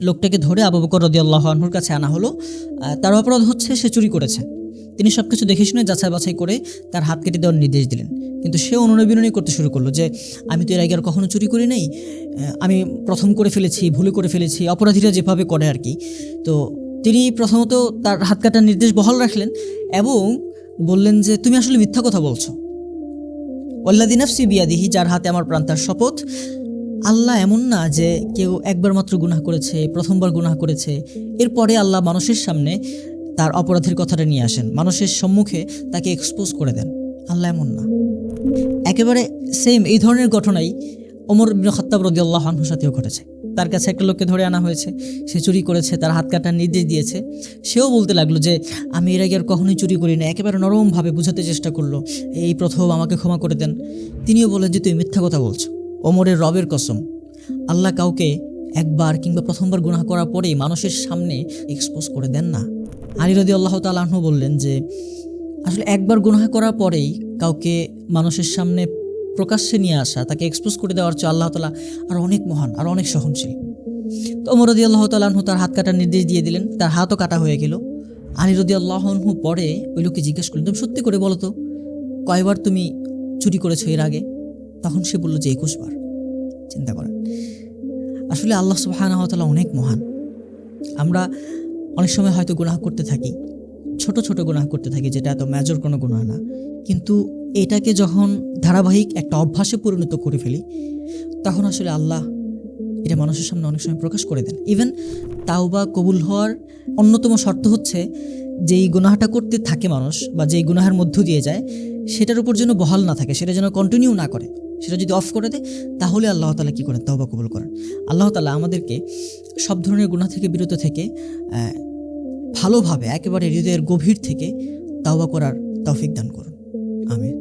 লোকটাকে ধরে আবু বকর রদি আনহুর কাছে আনা হলো। তার অপরাধ হচ্ছে সে চুরি করেছে। তিনি সব কিছু দেখে শুনে যাচাই বাছাই করে তার হাত কেটে দেওয়ার নির্দেশ দিলেন। কিন্তু সে অনুনবিননী করতে শুরু করল যে, আমি তো এর আগে আর কখনো চুরি করি নাই। আমি প্রথম করে ফেলেছি, ভুলে করে ফেলেছি, অপরাধীরা যেভাবে করে আর কি। তো তিনি প্রথমত তার হাত কাটার নির্দেশ বহাল রাখলেন এবং বললেন যে, তুমি আসলে মিথ্যা কথা বলছো। ওল্লাদি নাফসি বিয়াদিহি, যার হাতে আমার প্রাণ তার শপথ আল্লাহ এমন না যে কেউ একবার মাত্র গুনাহ করেছে, প্রথমবার গুনাহ করেছে। এরপরে আল্লাহ মানুষের সামনে তার অপরাধের কথাটা নিয়ে আসেন। মানুষের সম্মুখে তাকে এক্সপোজ করে দেন। আল্লাহ এমন না। একেবারে সেম এই ধরনের ঘটনাই বিন খত্তাব রদি আল্লাহ আনহুর সাথেও ঘটেছে। তার কাছে একটা লোককে ধরে আনা হয়েছে। সে চুরি করেছে, তার হাত কাটার নির্দেশ দিয়েছে। সেও বলতে লাগল যে, আমি এর আগে আর কখনোই চুরি করি না একেবারে নরমভাবে বোঝাতে চেষ্টা করল। এই প্রথম আমাকে ক্ষমা করে দেন। তিনিও বলেন যে, তুমি মিথ্যা কথা বলছো। ওমরের রবের কসম। আল্লাহ কাউকে একবার কিংবা প্রথমবার গুনাহ করার পরেই মানুষের সামনে এক্সপোজ করে দেন না। আলী রদি আল্লাহ তালাহ বললেন যে, আসলে একবার গুনাহ করার পরেই কাউকে মানুষের সামনে প্রকাশ্যে নিয়ে আসা, তাকে এক্সপোজ করে দেওয়ার চেয়ে আল্লাহ তালা আর অনেক মহান, আর অনেক সহনশীল। তো ওমর রদি আল্লাহ তালাহু তার হাত কাটার নির্দেশ দিয়ে দিলেন, তার হাতও কাটা হয়ে গেল। আলী রদি আল্লাহনহু পরে ওই লোককে জিজ্ঞেস করলেন, তুমি সত্যি করে বলো তো, কয়বার তুমি চুরি করেছ এর আগে? তখন সে বলল যে, একুশ বার। চিন্তা করেন আসলে আল্লাহ সুবাহানহতালা অনেক মহান। আমরা অনেক সময় হয়তো গুনাহ করতে থাকি, ছোট ছোট গুনাহ করতে থাকি, যেটা এত মেজর কোনো গুনাহ না। কিন্তু এটাকে যখন ধারাবাহিক একটা অভ্যাসে পরিণত করে ফেলি, তখন আসলে আল্লাহ এটা মানুষের সামনে অনেক সময় প্রকাশ করে দেন। ইভেন তাও বা কবুল হওয়ার অন্যতম শর্ত হচ্ছে, যেই গুনাহটা করতে থাকে মানুষ বা যেই গুনাহের মধ্য দিয়ে যায়, সেটার উপর যেন বহাল না থাকে, সেটা যেন কন্টিনিউ না করে। সেটা যদি অফ করে দেয়, তাহলে আল্লাহ তালা কী করেন? তাওবা কবুল করেন। আল্লাহ তালা আমাদেরকে সব ধরনের গুণা থেকে বিরত থেকে ভালোভাবে, একেবারে হৃদয়ের গভীর থেকে তাওবা করার তৌফিক দান করুন। আমিন।